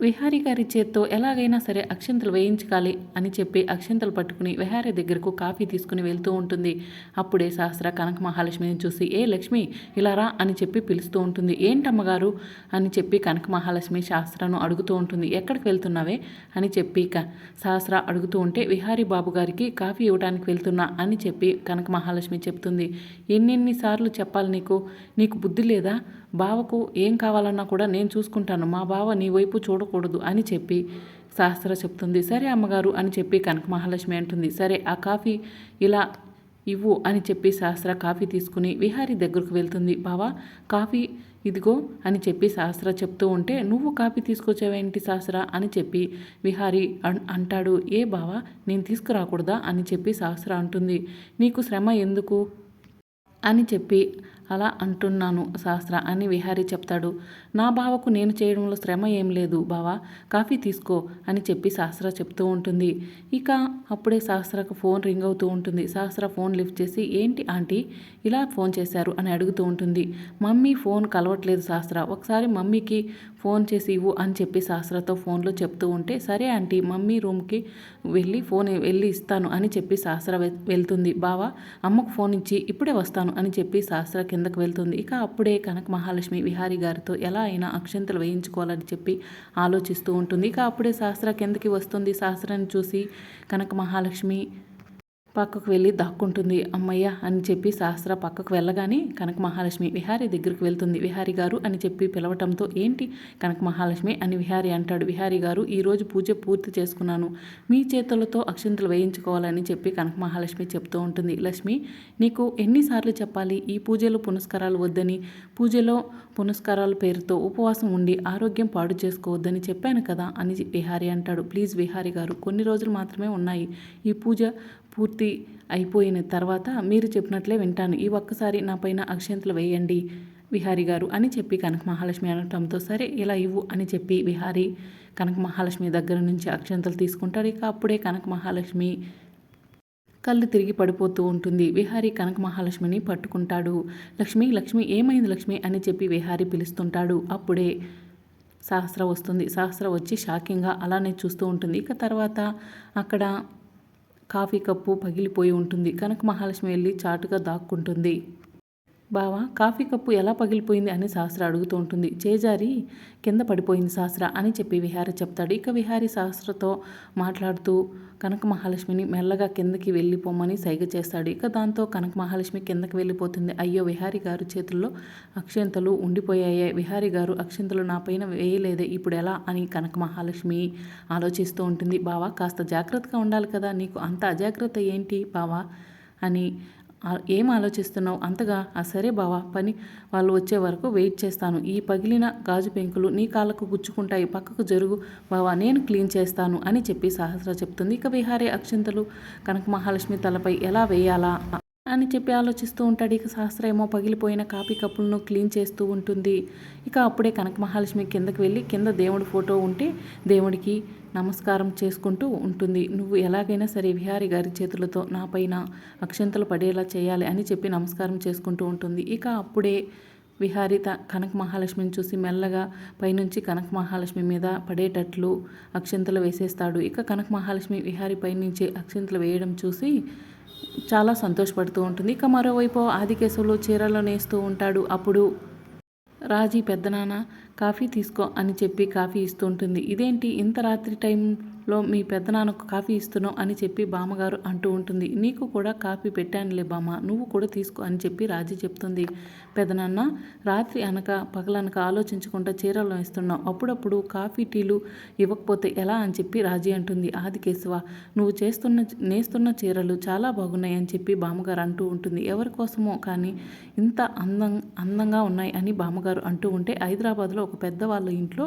విహారి గారి చేత్తో ఎలాగైనా సరే అక్షంతలు వేయించాలి అని చెప్పి అక్షంతలు పట్టుకుని విహారి దగ్గరకు కాఫీ తీసుకుని వెళ్తూ ఉంటుంది. అప్పుడే సహస్ర కనక మహాలక్ష్మిని చూసి ఏ లక్ష్మి ఇలా రా అని చెప్పి పిలుస్తూ ఉంటుంది. ఏంటమ్మగారు? అని చెప్పి కనక మహాలక్ష్మి శాస్త్రను అడుగుతూ ఉంటుంది. ఎక్కడికి వెళ్తున్నావే? అని చెప్పి క సహస్ర అడుగుతూ ఉంటే విహారీ బాబు గారికి కాఫీ ఇవ్వడానికి వెళ్తున్నా అని చెప్పి కనక మహాలక్ష్మి చెప్తుంది. ఎన్నెన్నిసార్లు చెప్పాలి నీకు? నీకు బుద్ధి లేదా? బావకు ఏం కావాలన్నా కూడా నేను చూసుకుంటాను. మా బావ నీ వైపు చూడకూడదు అని చెప్పి శాస్త్ర చెప్తుంది. సరే అమ్మగారు అని చెప్పి కనక మహాలక్ష్మి అంటుంది. సరే ఆ కాఫీ ఇలా ఇవ్వు అని చెప్పి శాస్త్ర కాఫీ తీసుకుని విహారీ దగ్గరకు వెళ్తుంది. బావా కాఫీ ఇదిగో అని చెప్పి శాస్త్ర చెప్తూ ఉంటే నువ్వు కాఫీ తీసుకొచ్చావేంటి శాస్త్ర అని చెప్పి విహారీ అంటాడు. ఏ బావా నేను తీసుకురాకూడదా అని చెప్పి శాస్త్ర అంటుంది. నీకు శ్రమ ఎందుకు? అని చెప్పి అలా అంటున్నాను శాస్త్ర అని విహారీ చెప్తాడు. నా బావకు నేను చేయడంలో శ్రమ ఏం లేదు బావా కాఫీ తీసుకో అని చెప్పి శాస్త్ర చెప్తూ ఉంటుంది. ఇక అప్పుడే శాస్త్రకు ఫోన్ రింగ్ అవుతూ ఉంటుంది. శాస్త్ర ఫోన్ లిఫ్ట్ చేసి ఏంటి ఆంటీ ఇలా ఫోన్ చేశారు? అని అడుగుతూ ఉంటుంది. మమ్మీ ఫోన్ కలవట్లేదు శాస్త్ర ఒకసారి మమ్మీకి ఫోన్ చేసి ఇవ్వు అని చెప్పి శాస్త్రతో ఫోన్లో చెప్తూ ఉంటే సరే ఆంటీ మమ్మీ రూమ్కి వెళ్ళి ఫోన్ వెళ్ళి ఇస్తాను అని చెప్పి శాస్త్ర వెళ్తుంది. బావా అమ్మకు ఫోన్ ఇచ్చి ఇప్పుడే వస్తాను అని చెప్పి శాస్త్రకి కిందకు వెళ్తుంది. ఇక అప్పుడే కనక మహాలక్ష్మి విహారీ గారితో ఎలా అయినా అక్షంతలు వేయించుకోవాలని చెప్పి ఆలోచిస్తూ ఉంటుంది. ఇక అప్పుడే శాస్త్ర కిందకి వస్తుంది. శాస్త్రాన్ని చూసి కనక మహాలక్ష్మి పక్కకు వెళ్ళి దాక్కుంటుంది. అమ్మయ్య అని చెప్పి సహస్ర పక్కకు వెళ్ళగానే కనక మహాలక్ష్మి విహారీ దగ్గరికి వెళ్తుంది. విహారీ గారు అని చెప్పి పిలవటంతో ఏంటి కనక మహాలక్ష్మి? అని విహారీ అంటాడు. విహారీ గారు ఈరోజు పూజ పూర్తి చేసుకున్నాను. మీ చేతులతో అక్షంతలు వేయించుకోవాలని చెప్పి కనక మహాలక్ష్మి చెప్తూ ఉంటుంది. లక్ష్మి నీకు ఎన్నిసార్లు చెప్పాలి? ఈ పూజలో పునస్కారాలు వద్దని పూజలో పునస్కారాల పేరుతో ఉపవాసం ఉండి ఆరోగ్యం పాడు చేసుకోవద్దని చెప్పాను కదా అని విహారీ అంటాడు. ప్లీజ్ విహారీ గారు కొన్ని రోజులు మాత్రమే ఉన్నాయి. ఈ పూజ పూర్తి అయిపోయిన తర్వాత మీరు చెప్పినట్లే వింటాను. ఈ ఒక్కసారి నా పైన అక్షంతలు వేయండి విహారీ గారు అని చెప్పి కనక మహాలక్ష్మి అనటంతో సరే ఇలా ఇవ్వు అని చెప్పి విహారీ కనక మహాలక్ష్మి దగ్గర నుంచి అక్షంతలు తీసుకుంటాడు. ఇక అప్పుడే కనక మహాలక్ష్మి కళ్ళు తిరిగి పడిపోతూ ఉంటుంది. విహారి కనక మహాలక్ష్మిని పట్టుకుంటాడు. లక్ష్మి లక్ష్మి ఏమైంది లక్ష్మి అని చెప్పి విహారి పిలుస్తుంటాడు. అప్పుడే సహస్ర వస్తుంది. సహస్ర వచ్చి షాకింగ్గా అలానే చూస్తూ ఉంటుంది. ఇక తర్వాత అక్కడ కాఫీ కప్పు పగిలిపోయి ఉంటుంది. కనక మహాలక్ష్మి వెళ్ళి చాటుగా దాక్కుంటుంది. బావా కాఫీ కప్పు ఎలా పగిలిపోయింది అని సహస్ర అడుగుతూ ఉంటుంది. చేజారి కింద పడిపోయింది శాస్త్ర అని చెప్పి విహారి చెప్తాడు. ఇక విహారి శాస్త్రతో మాట్లాడుతూ కనక మహాలక్ష్మిని మెల్లగా కిందకి వెళ్ళిపోమని సైగ చేస్తాడు. ఇక దాంతో కనక మహాలక్ష్మి కిందకి వెళ్ళిపోతుంది. అయ్యో విహారి గారు చేతుల్లో అక్షంతలు ఉండిపోయాయే. విహారి గారు అక్షంతలు నా పైన వేయలేదే ఇప్పుడు ఎలా అని కనక మహాలక్ష్మి ఆలోచిస్తూ ఉంటుంది. బావా కాస్త జాగ్రత్తగా ఉండాలి కదా నీకు అంత అజాగ్రత్త ఏంటి బావా అని ఏం ఆలోచిస్తున్నావు? అంతగా ఆ సరే బావా పని వాళ్ళు వచ్చే వరకు వెయిట్ చేస్తాను. ఈ పగిలిన గాజు పెంకులు నీ కాళ్ళకు గుచ్చుకుంటాయి. పక్కకు జరుగు బావా నేను క్లీన్ చేస్తాను అని చెప్పి సహస్ర చెప్తుంది. ఇక విహారీ అక్షింతలు కనక మహాలక్ష్మి తలపై ఎలా వేయాలా? అని చెప్పి ఆలోచిస్తూ ఉంటాడు. ఇక సహస్ర ఏమో పగిలిపోయిన కాపీ కప్పులను క్లీన్ చేస్తూ ఉంటుంది. ఇక అప్పుడే కనక మహాలక్ష్మి కిందకి వెళ్ళి కింద దేవుడి ఫోటో ఉంటే దేవుడికి నమస్కారం చేసుకుంటూ ఉంటుంది. నువ్వు ఎలాగైనా సరే విహారి గారి చేతులతో నా పైన అక్షంతలు పడేలా చేయాలి అని చెప్పి నమస్కారం చేసుకుంటూ ఉంటుంది. ఇక అప్పుడే విహారి త కనక మహాలక్ష్మిని చూసి మెల్లగా పైనుంచి కనక మహాలక్ష్మి మీద పడేటట్లు అక్షంతలు వేసేస్తాడు. ఇక కనక మహాలక్ష్మి విహారి పైనుంచి అక్షంతలు వేయడం చూసి చాలా సంతోషపడుతూ ఉంటుంది. ఇక మరోవైపు ఆదికేశవులు చీరలు నేస్తూ ఉంటాడు. అప్పుడు రాజీ పెద్దనాన్న కాఫీ తీసుకో అని చెప్పి కాఫీ ఇస్తూ ఉంటుంది. ఇదేంటి? ఇంత రాత్రి టైం లో మీ పెద్దనాన్నకు కాఫీ ఇస్తున్నావు అని చెప్పి బామ్మగారు అంటూ ఉంటుంది. నీకు కూడా కాఫీ పెట్టానులే బామ్మ నువ్వు కూడా తీసుకో అని చెప్పి రాజీ చెప్తుంది. పెదనాన్న రాత్రి అనక పగలనక ఆలోచించకుండా చీరలు ఇస్తున్నావు అప్పుడప్పుడు కాఫీ టీలు ఇవ్వకపోతే ఎలా అని చెప్పి రాజీ అంటుంది. ఆది కేశవ నువ్వు చేస్తున్న నేస్తున్న చీరలు చాలా బాగున్నాయి అని చెప్పి బామ్మగారు అంటూ ఉంటుంది. ఎవరి కోసమో కానీ ఇంత అందం అందంగా ఉన్నాయి అని బామ్మగారు అంటూ ఉంటే హైదరాబాద్లో ఒక పెద్దవాళ్ళ ఇంట్లో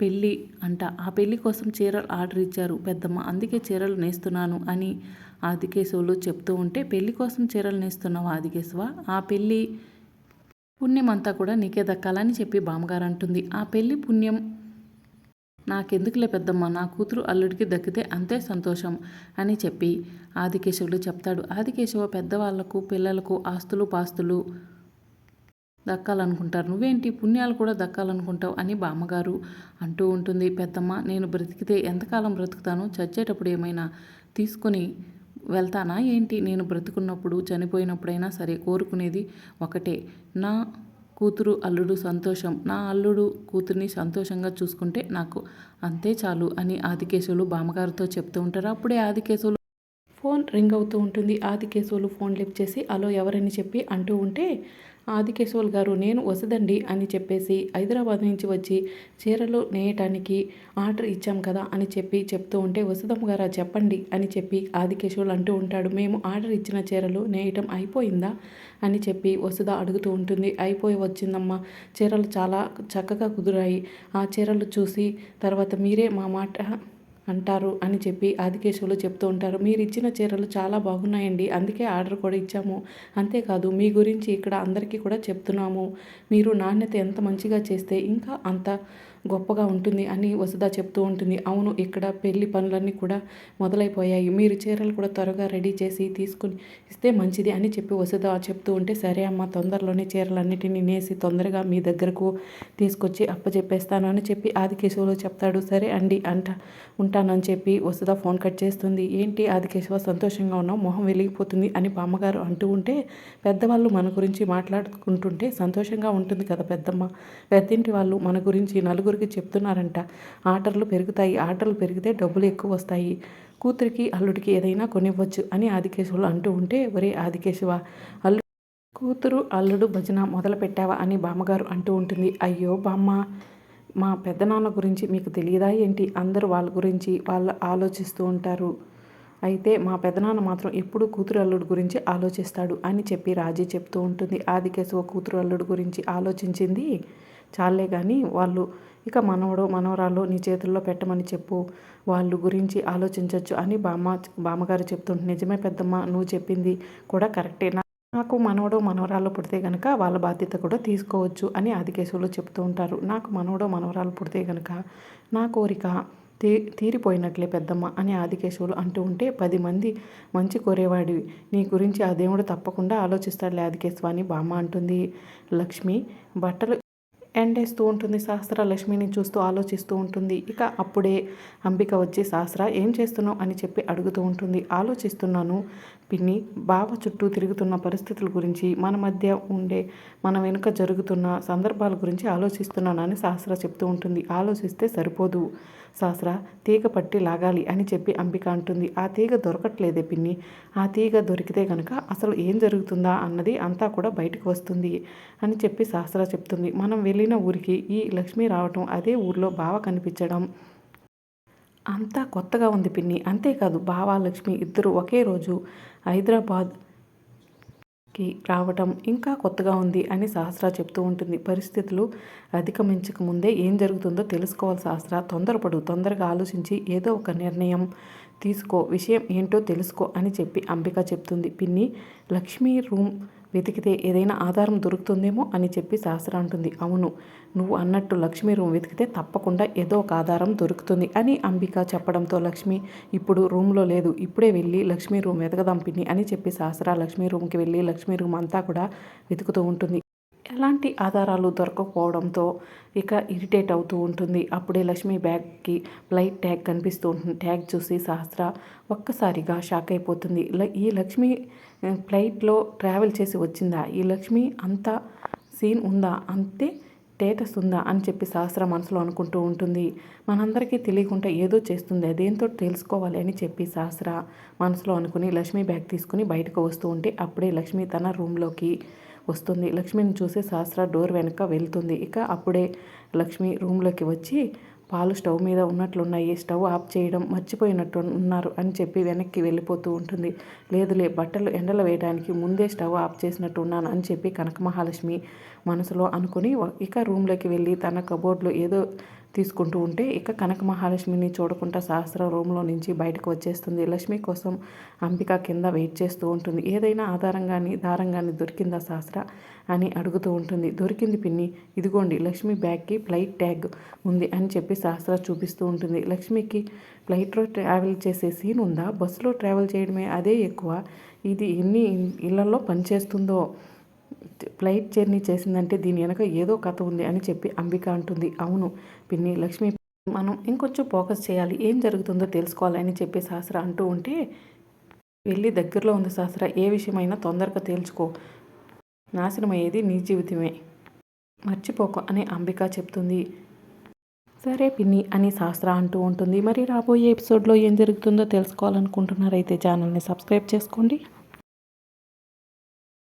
పెళ్ళి అంట. ఆ పెళ్ళి కోసం చీరలు ఆర్డర్ ఇచ్చారు. పెద్దమ్మ అందుకే చీరలు నేస్తున్నాను అని ఆదికేశవులు చెప్తూ ఉంటే పెళ్ళి కోసం చీరలు నేస్తున్నావు ఆదికేశవ? ఆ పెళ్ళి పుణ్యం అంతా కూడా నీకే దక్కాలని చెప్పి బామ్మగారు అంటుంది. ఆ పెళ్ళి పుణ్యం నాకెందుకులే పెద్దమ్మ? నా కూతురు అల్లుడికి దక్కితే అంతే సంతోషం అని చెప్పి ఆదికేశవులు చెప్తాడు. ఆదికేశవ పెద్దవాళ్ళకు పిల్లలకు ఆస్తులు పాస్తులు దక్కాలనుకుంటారు. నువ్వేంటి పుణ్యాలు కూడా దక్కాలనుకుంటావు అని బామ్మగారు అంటూ ఉంటుంది. పెద్దమ్మ నేను బ్రతికితే ఎంతకాలం బ్రతుకుతాను? చచ్చేటప్పుడు ఏమైనా తీసుకొని వెళ్తానా? ఏంటి? నేను బ్రతుకున్నప్పుడు చనిపోయినప్పుడైనా సరే కోరుకునేది ఒకటే. నా కూతురు అల్లుడు సంతోషం. నా అల్లుడు కూతుర్ని సంతోషంగా చూసుకుంటే నాకు అంతే చాలు అని ఆదికేశవులు బామ్మగారితో చెప్తూ ఉంటారు. అప్పుడే ఆదికేశవులు ఫోన్ రింగ్ అవుతూ ఉంటుంది. ఆదికేశవులు ఫోన్ లిఫ్ట్ చేసి అలో ఎవరని చెప్పి? అంటూ ఉంటే ఆదికేశవులు గారు నేను వసదండి అని చెప్పేసి హైదరాబాద్ నుంచి వచ్చి చీరలు నేయటానికి ఆర్డర్ ఇచ్చాం కదా అని చెప్పి చెప్తూ ఉంటే వసదమ్మ గారా చెప్పండి అని చెప్పి ఆదికేశవులు అంటూ ఉంటాడు. మేము ఆర్డర్ ఇచ్చిన చీరలు నేయటం అయిపోయిందా? అని చెప్పి వసుధ అడుగుతూ ఉంటుంది. అయిపోయి వచ్చిందమ్మా. చీరలు చాలా చక్కగా కుదిరాయి. ఆ చీరలు చూసి తర్వాత మీరే మా మాట అంటారు అని చెప్పి ఆదికేశవులు చెప్తూ ఉంటారు. మీరు ఇచ్చిన చీరలు చాలా బాగున్నాయండి. అందుకే ఆర్డర్ కూడా ఇచ్చాము. అంతేకాదు మీ గురించి ఇక్కడ అందరికీ కూడా చెప్తున్నాము. మీరు నాణ్యత ఎంత మంచిగా చేస్తే ఇంకా అంత గొప్పగా ఉంటుంది అని వసుధ చెప్తూ ఉంటుంది. అవును ఇక్కడ పెళ్ళి పనులన్నీ కూడా మొదలైపోయాయి. మీరు చీరలు కూడా త్వరగా రెడీ చేసి తీసుకుని ఇస్తే మంచిది అని చెప్పి వసుధ చెప్తూ ఉంటే సరే అమ్మ తొందరలోనే చీరలన్నిటినీ నేసి తొందరగా మీ దగ్గరకు తీసుకొచ్చి అప్పచెప్పేస్తాను అని చెప్పి ఆదికేశవులు చెప్తాడు. సరే అండి అంట ఉంటానని చెప్పి వసుధ ఫోన్ కట్ చేస్తుంది. ఏంటి ఆదికేశవ సంతోషంగా ఉన్నావు? మొహం వెలిగిపోతుంది అని బామ్మగారు అంటూ ఉంటే పెద్దవాళ్ళు మన గురించి మాట్లాడుకుంటుంటే సంతోషంగా ఉంటుంది కదా పెద్దమ్మ. పెద్దింటి వాళ్ళు మన గురించి నలుగురు నలుగురికి చెప్తున్నారంట. ఆటలు పెరుగుతాయి. ఆటలు పెరిగితే డబ్బులు ఎక్కువ వస్తాయి. కూతురికి అల్లుడికి ఏదైనా కొనివ్వచ్చు అని ఆదికేశవులు అంటూ ఉంటే ఒరే ఆదికేశవ అల్లు కూతురు అల్లుడు భజన మొదలు పెట్టావా అని బామ్మగారు అంటూ ఉంటుంది. అయ్యో బామ్మ మా పెద్దనాన్న గురించి మీకు తెలియదా ఏంటి? అందరూ వాళ్ళ గురించి వాళ్ళు ఆలోచిస్తూ ఉంటారు. అయితే మా పెదనాన్న మాత్రం ఎప్పుడు కూతురు అల్లుడు గురించి ఆలోచిస్తాడు అని చెప్పి రాజీ చెప్తూ ఉంటుంది. ఆదికేశవ కూతురు అల్లుడు గురించి ఆలోచించింది చాలే కానీ వాళ్ళు ఇక మనవడు మనవరాలు నీ చేతుల్లో పెట్టమని చెప్పు. వాళ్ళు గురించి ఆలోచించవచ్చు అని బామ్మ బామ్మగారు చెప్తుంటే నిజమే పెద్దమ్మ నువ్వు చెప్పింది కూడా కరెక్టే. నాకు మనవడు మనవరాలు పుడితే కనుక వాళ్ళ బాధ్యత కూడా తీసుకోవచ్చు అని ఆదికేశవులు చెప్తూ ఉంటారు. నాకు మనవడో మనవరాలు పుడితే కనుక నా కోరిక తీ తీరిపోయినట్లే పెద్దమ్మ అని ఆదికేశవులు అంటూ ఉంటే పది మంది మంచి కోరేవాడివి. నీ గురించి ఆ దేవుడు తప్పకుండా ఆలోచిస్తాడులే ఆదికేశవ అని బామ్మ అంటుంది. లక్ష్మి బట్టలు ఎండేస్తూ ఉంటుంది. సహస్ర లక్ష్మిని చూస్తూ ఆలోచిస్తూ ఉంటుంది. ఇక అప్పుడే అంబిక వచ్చి సహస్ర ఏం చేస్తున్నావు? అని చెప్పి అడుగుతూ ఉంటుంది. ఆలోచిస్తున్నాను పిన్ని బావ చుట్టూ తిరుగుతున్న పరిస్థితుల గురించి మన మధ్య ఉండే మన వెనుక జరుగుతున్న సందర్భాల గురించి ఆలోచిస్తున్నానని సహస్ర చెప్తూ ఉంటుంది. ఆలోచిస్తే సరిపోదు. సహస్ర తీగ పట్టి లాగాలి అని చెప్పి అంబిక అంటుంది. ఆ తీగ దొరకట్లేదే పిన్ని. ఆ తీగ దొరికితే కనుక అసలు ఏం జరుగుతుందా అన్నది అంతా కూడా బయటకు వస్తుంది అని చెప్పి సహస్ర చెప్తుంది. మనం వెళ్ళిన ఊరికి ఈ లక్ష్మి రావటం అదే ఊర్లో బావ కనిపించడం. అంతా కొత్తగా ఉంది పిన్ని. అంతేకాదు బావ లక్ష్మి ఇద్దరు ఒకే రోజు హైదరాబాద్ కి రావటం ఇంకా కొత్తగా ఉంది అని సహస్ర చెప్తూ ఉంటుంది. పరిస్థితులు అధిగమించక ముందే ఏం జరుగుతుందో తెలుసుకోవాలి సహస్ర. తొందరపడు తొందరగా ఆలోచించి ఏదో ఒక నిర్ణయం తీసుకో విషయం ఏంటో తెలుసుకో అని చెప్పి అంబిక చెప్తుంది. పిన్ని లక్ష్మీ రూమ్ వెతికితే ఏదైనా ఆధారం దొరుకుతుందేమో అని చెప్పి శాస్త్ర అంటుంది. అవును నువ్వు అన్నట్టు లక్ష్మి రూమ్ వెతికితే తప్పకుండా ఏదో ఒక ఆధారం దొరుకుతుంది అని అంబిక చెప్పడంతో లక్ష్మి ఇప్పుడు రూమ్లో లేదు ఇప్పుడే వెళ్ళి లక్ష్మీ రూమ్ వెతకదాం పిన్ని అని చెప్పి శాస్త్ర లక్ష్మీ రూమ్కి వెళ్ళి లక్ష్మీ రూమ్ అంతా కూడా వెతుకుతూ ఉంటుంది. ఎలాంటి ఆధారాలు దొరకకపోవడంతో ఇక ఇరిటేట్ అవుతూ ఉంటుంది. అప్పుడే లక్ష్మి బ్యాగ్కి ఫ్లైట్ ట్యాగ్ కనిపిస్తూ ఉంటుంది. ట్యాగ్ చూసి సహస్ర ఒక్కసారిగా షాక్ అయిపోతుంది. ఈ లక్ష్మి ఫ్లైట్లో ట్రావెల్ చేసి వచ్చిందా? ఈ లక్ష్మి అంత సీన్ ఉందా? అంతే స్టేటస్ ఉందా? అని చెప్పి సహస్ర మనసులో అనుకుంటూ ఉంటుంది. మనందరికీ తెలియకుండా ఏదో చేస్తుంది. అదేంతో తెలుసుకోవాలి అని చెప్పి సహస్ర మనసులో అనుకుని లక్ష్మి బ్యాగ్ తీసుకుని బయటకు వస్తూ ఉంటే అప్పుడే లక్ష్మి తన రూమ్లోకి వస్తుంది. లక్ష్మిని చూసి సహస్ర డోర్ వెనక వెళ్తుంది. ఇక అప్పుడే లక్ష్మి రూమ్లోకి వచ్చి పాలు స్టవ్ మీద ఉన్నట్లున్నాయి. స్టవ్ ఆఫ్ చేయడం మర్చిపోయినట్టు ఉన్నారు అని చెప్పి వెనక్కి వెళ్ళిపోతూ ఉంటుంది. లేదులే బట్టలు ఎండలు వేయడానికి ముందే స్టవ్ ఆఫ్ చేసినట్టు ఉన్నాను అని చెప్పి కనక మహాలక్ష్మి మనసులో అనుకుని ఇక రూమ్లోకి వెళ్ళి తన కబోర్డ్లో ఏదో తీసుకుంటూ ఉంటే ఇక కనక మహాలక్ష్మిని చూడకుండా సహస్ర రూమ్లో నుంచి బయటకు వచ్చేస్తుంది. లక్ష్మి కోసం అంబిక కింద వెయిట్ చేస్తూ ఉంటుంది. ఏదైనా ఆధారం కానీ దారం కానీ దొరికిందా సహస్ర అని అడుగుతూ ఉంటుంది. దొరికింది పిన్ని. ఇదిగోండి లక్ష్మి బ్యాగ్కి ఫ్లైట్ ట్యాగ్ ఉంది అని చెప్పి సహస్ర చూపిస్తూ ఉంటుంది. లక్ష్మికి ఫ్లైట్లో ట్రావెల్ చేసే సీన్ ఉందా? బస్సులో ట్రావెల్ చేయడమే అదే ఎక్కువ? ఇది ఎన్ని ఇళ్ళలో పనిచేస్తుందో? ఫ్లైట్ జర్నీ చేసిందంటే దీని వెనక ఏదో కథ ఉంది అని చెప్పి అంబిక అంటుంది. అవును పిన్ని లక్ష్మి మనం ఇంకొంచెం ఫోకస్ చేయాలి. ఏం జరుగుతుందో తెలుసుకోవాలని చెప్పి శాస్త్ర అంటూ ఉంటే వెళ్ళి దగ్గరలో ఉంది శాస్త్ర ఏ విషయమైనా తొందరగా తేల్చుకో. నాశనమయ్యేది నీ జీవితమే. మర్చిపోకు అని అంబిక చెప్తుంది. సరే పిన్ని అని శాస్త్ర అంటూ ఉంటుంది. మరి రాబోయే ఎపిసోడ్లో ఏం జరుగుతుందో తెలుసుకోవాలనుకుంటున్నారైతే ఛానల్ని సబ్స్క్రైబ్ చేసుకోండి.